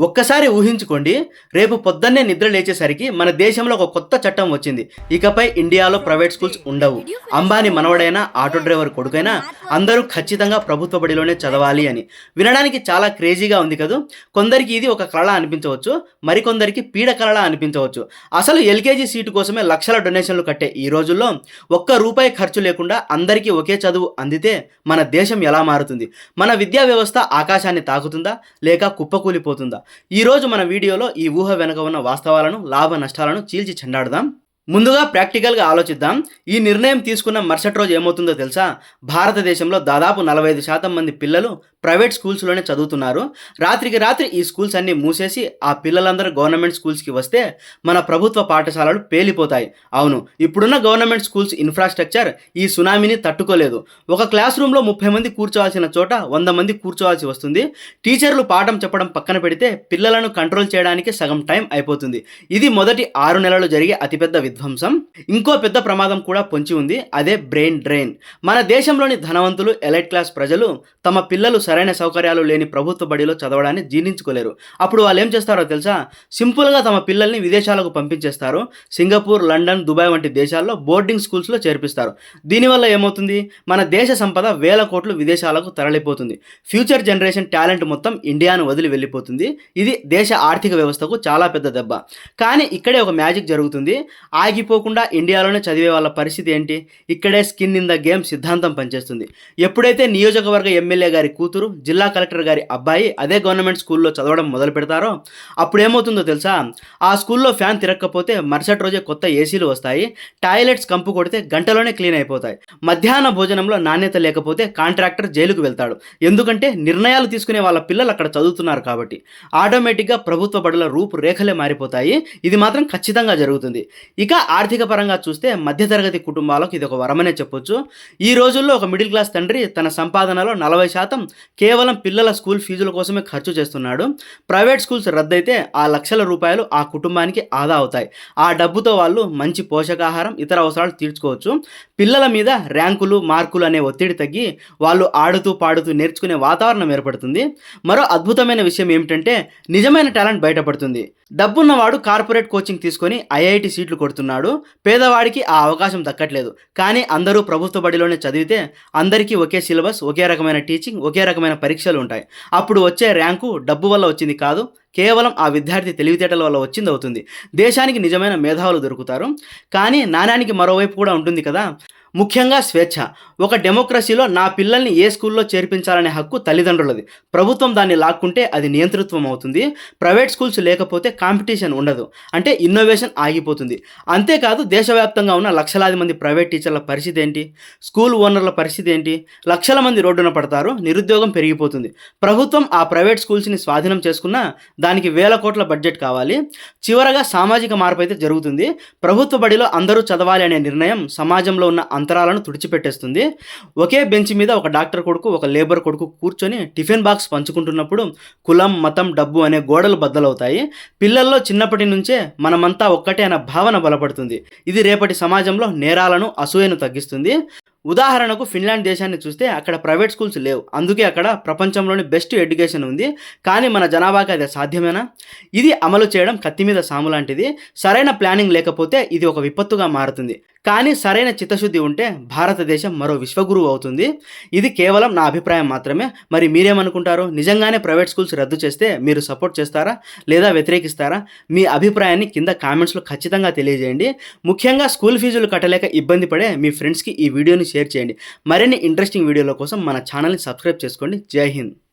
ఒక్కసారి ఊహించుకోండి రేపు పొద్దున్నే నిద్ర లేచేసరికి మన దేశంలో ఒక కొత్త చట్టం వచ్చింది. ఇకపై ఇండియాలో ప్రైవేట్ స్కూల్స్ ఉండవు. అంబానీ మనవడైనా ఆటో డ్రైవర్ కొడుకైనా అందరూ ఖచ్చితంగా ప్రభుత్వ బడిలోనే చదవాలి అని. వినడానికి చాలా క్రేజీగా ఉంది కదూ? కొందరికి ఇది ఒక కళ అనిపించవచ్చు మరికొందరికి పీడ కళ అనిపించవచ్చు. అసలు ఎల్కేజీ సీటు కోసమే లక్షల డొనేషన్లు కట్టే ఈ రోజుల్లో ఒక్క రూపాయి ఖర్చు లేకుండా అందరికీ ఒకే చదువు అందితే మన దేశం ఎలా మారుతుంది? మన విద్యా వ్యవస్థ ఆకాశాన్ని తాకుతుందా? లేక కుప్పకూలిపోతుందా? ఈరోజు మన వీడియోలో ఈ ఊహ వెనుక ఉన్న వాస్తవాలను లాభ నష్టాలను చీల్చి చెండాడుదాం. ముందుగా ప్రాక్టికల్గా ఆలోచిద్దాం. ఈ నిర్ణయం తీసుకున్న మరుసటి రోజు ఏమవుతుందో తెలుసా? భారతదేశంలో దాదాపు నలభై ఐదు శాతం మంది పిల్లలు ప్రైవేట్ స్కూల్స్లోనే చదువుతున్నారు. రాత్రికి రాత్రి ఈ స్కూల్స్ అన్ని మూసేసి ఆ పిల్లలందరూ గవర్నమెంట్ స్కూల్స్కి వస్తే మన ప్రభుత్వ పాఠశాలలు పేలిపోతాయి. అవును ఇప్పుడున్న గవర్నమెంట్ స్కూల్స్ ఇన్ఫ్రాస్ట్రక్చర్ ఈ సునామీని తట్టుకోలేదు. ఒక క్లాస్ రూమ్లో ముప్పై మంది కూర్చోవాల్సిన చోట వంద మంది కూర్చోవాల్సి వస్తుంది. టీచర్లు పాఠం చెప్పడం పక్కన పెడితే పిల్లలను కంట్రోల్ చేయడానికి సగం టైం అయిపోతుంది. ఇది మొదటి ఆరు నెలలు జరిగే అతిపెద్ద విధ్వంసం. ఇంకో పెద్ద ప్రమాదం కూడా పొంచి ఉంది. అదే బ్రెయిన్ డ్రైన్. మన దేశంలోని ధనవంతులు ఎలైట్ క్లాస్ ప్రజలు తమ పిల్లలు సరైన సరైన సౌకర్యాలు లేని ప్రభుత్వ బడిలో చదవడాన్ని జీర్ణించుకోలేరు. అప్పుడు వాళ్ళు ఏం చేస్తారో తెలుసా? సింపుల్గా తమ పిల్లల్ని విదేశాలకు పంపించేస్తారు. సింగపూర్ లండన్ దుబాయ్ వంటి దేశాల్లో బోర్డింగ్ స్కూల్స్లో చేర్పిస్తారు. దీనివల్ల ఏమవుతుంది? మన దేశ సంపద వేల కోట్లు విదేశాలకు తరలిపోతుంది. ఫ్యూచర్ జనరేషన్ టాలెంట్ మొత్తం ఇండియాను వదిలి వెళ్ళిపోతుంది. ఇది దేశ ఆర్థిక వ్యవస్థకు చాలా పెద్ద దెబ్బ. కానీ ఇక్కడే ఒక మ్యాజిక్ జరుగుతుంది. ఆగిపోకుండా ఇండియాలోనే చదివే వాళ్ళ పరిస్థితి ఏంటి? ఇక్కడే స్కిన్ ఇన్ ద గేమ్ సిద్ధాంతం పనిచేస్తుంది. ఎప్పుడైతే నియోజకవర్గ ఎమ్మెల్యే గారి కూతురు జిల్లా కలెక్టర్ గారి అబ్బాయి అదే గవర్నమెంట్ స్కూల్లో చదవడం మొదలు పెడతారో అప్పుడు ఏమవుతుందో తెలుసా? ఆ స్కూల్లో ఫ్యాన్ తిరగకపోతే మరుసటి రోజే కొత్త ఏసీలు వస్తాయి టాయిలెట్స్ కంపు కొడితే గంటలోనే క్లీన్ అయిపోతాయి. మధ్యాహ్న భోజనంలో నాణ్యత లేకపోతే కాంట్రాక్టర్ జైలుకు వెళ్తాడు. ఎందుకంటే నిర్ణయాలు తీసుకునే వాళ్ళ పిల్లలు అక్కడ చదువుతున్నారు కాబట్టి. ఆటోమేటిక్గా ప్రభుత్వ బడుల రూపురేఖలే మారిపోతాయి. ఇది మాత్రం ఖచ్చితంగా జరుగుతుంది. ఇక ఆర్థిక పరంగా చూస్తే మధ్యతరగతి కుటుంబాలకు ఇది ఒక వరమనే చెప్పొచ్చు. ఈ రోజుల్లో ఒక మిడిల్ క్లాస్ తండ్రి తన సంపాదనలో నలభై శాతం కేవలం పిల్లల స్కూల్ ఫీజుల కోసమే ఖర్చు చేస్తున్నాడు. ప్రైవేట్ స్కూల్స్ రద్దయితే ఆ లక్షల రూపాయలు ఆ కుటుంబానికి ఆదా అవుతాయి. ఆ డబ్బుతో వాళ్ళు మంచి పోషకాహారం ఇతర అవసరాలు తీర్చుకోవచ్చు. పిల్లల మీద ర్యాంకులు మార్కులు అనే ఒత్తిడి తగ్గి వాళ్ళు ఆడుతూ పాడుతూ నేర్చుకునే వాతావరణం ఏర్పడుతుంది. మరో అద్భుతమైన విషయం ఏమిటంటే నిజమైన టాలెంట్ బయటపడుతుంది. డబ్బున్నవాడు కార్పొరేట్ కోచింగ్ తీసుకొని ఐఐటి సీట్లు కొడుతున్నాడు. పేదవాడికి ఆ అవకాశం దక్కట్లేదు. కానీ అందరూ ప్రభుత్వ బడిలోనే చదివితే అందరికీ ఒకే సిలబస్ ఒకే రకమైన టీచింగ్ ఒకే రకమైన పరీక్షలు ఉంటాయి. అప్పుడు వచ్చే ర్యాంకు డబ్బు వల్ల వచ్చింది కాదు కేవలం ఆ విద్యార్థి తెలివితేటల వల్ల వచ్చింది అవుతుంది. దేశానికి నిజమైన మేధావులు దొరుకుతారు. కానీ నాణ్యానికి మరోవైపు కూడా ఉంటుంది కదా. ముఖ్యంగా స్వేచ్ఛ. ఒక డెమోక్రసీలో నా పిల్లల్ని ఏ స్కూల్లో చేర్పించాలనే హక్కు తల్లిదండ్రులది. ప్రభుత్వం దాన్ని లాక్కుంటే అది నియంతృత్వం అవుతుంది. ప్రైవేట్ స్కూల్స్ లేకపోతే కాంపిటీషన్ ఉండదు. అంటే ఇన్నోవేషన్ ఆగిపోతుంది. అంతేకాదు దేశవ్యాప్తంగా ఉన్న లక్షలాది మంది ప్రైవేట్ టీచర్ల పరిస్థితి ఏంటి? స్కూల్ ఓనర్ల పరిస్థితి ఏంటి? లక్షల మంది రోడ్డున పడతారు. నిరుద్యోగం పెరిగిపోతుంది. ప్రభుత్వం ఆ ప్రైవేట్ స్కూల్స్ని స్వాధీనం చేసుకున్నా దానికి వేల కోట్ల బడ్జెట్ కావాలి. చివరగా సామాజిక మార్పు అయితే జరుగుతుంది. ప్రభుత్వ బడిలో అందరూ చదవాలి అనే నిర్ణయం సమాజంలో ఉన్న అంతరాలను తుడిచిపెట్టేస్తుంది. ఒకే బెంచ్ మీద ఒక డాక్టర్ కొడుకు ఒక లేబర్ కొడుకు కూర్చొని టిఫిన్ బాక్స్ పంచుకుంటున్నప్పుడు కులం మతం డబ్బు అనే గోడలు బద్దలవుతాయి. పిల్లల్లో చిన్నప్పటి నుంచే మనమంతా ఒక్కటే అన్న భావన బలపడుతుంది. ఇది రేపటి సమాజంలో నేరాలను అసూయను తగ్గిస్తుంది. ఉదాహరణకు ఫిన్లాండ్ దేశాన్ని చూస్తే అక్కడ ప్రైవేట్ స్కూల్స్ లేవు. అందుకే అక్కడ ప్రపంచంలోని బెస్ట్ ఎడ్యుకేషన్ ఉంది. కానీ మన జనాభాకి అది సాధ్యమేనా? ఇది అమలు చేయడం కత్తి మీద సాము లాంటిది సరైన ప్లానింగ్ లేకపోతే ఇది ఒక విపత్తుగా మారుతుంది. కానీ సరైన చిత్తశుద్ధి ఉంటే భారతదేశం మరో విశ్వగురువు అవుతుంది. ఇది కేవలం నా అభిప్రాయం మాత్రమే. మరి మీరేమనుకుంటారు? నిజంగానే ప్రైవేట్ స్కూల్స్ రద్దు చేస్తే మీరు సపోర్ట్ చేస్తారా? లేదా వ్యతిరేకిస్తారా? మీ అభిప్రాయాన్ని కింద కామెంట్స్లో ఖచ్చితంగా తెలియజేయండి. ముఖ్యంగా స్కూల్ ఫీజులు కట్టలేక ఇబ్బంది పడే మీ ఫ్రెండ్స్కి ఈ వీడియోని షేర్ చేయండి. మరిన్ని ఇంట్రెస్టింగ్ వీడియోల కోసం మన ఛానల్ని సబ్స్క్రైబ్ చేసుకోండి. జై హింద్.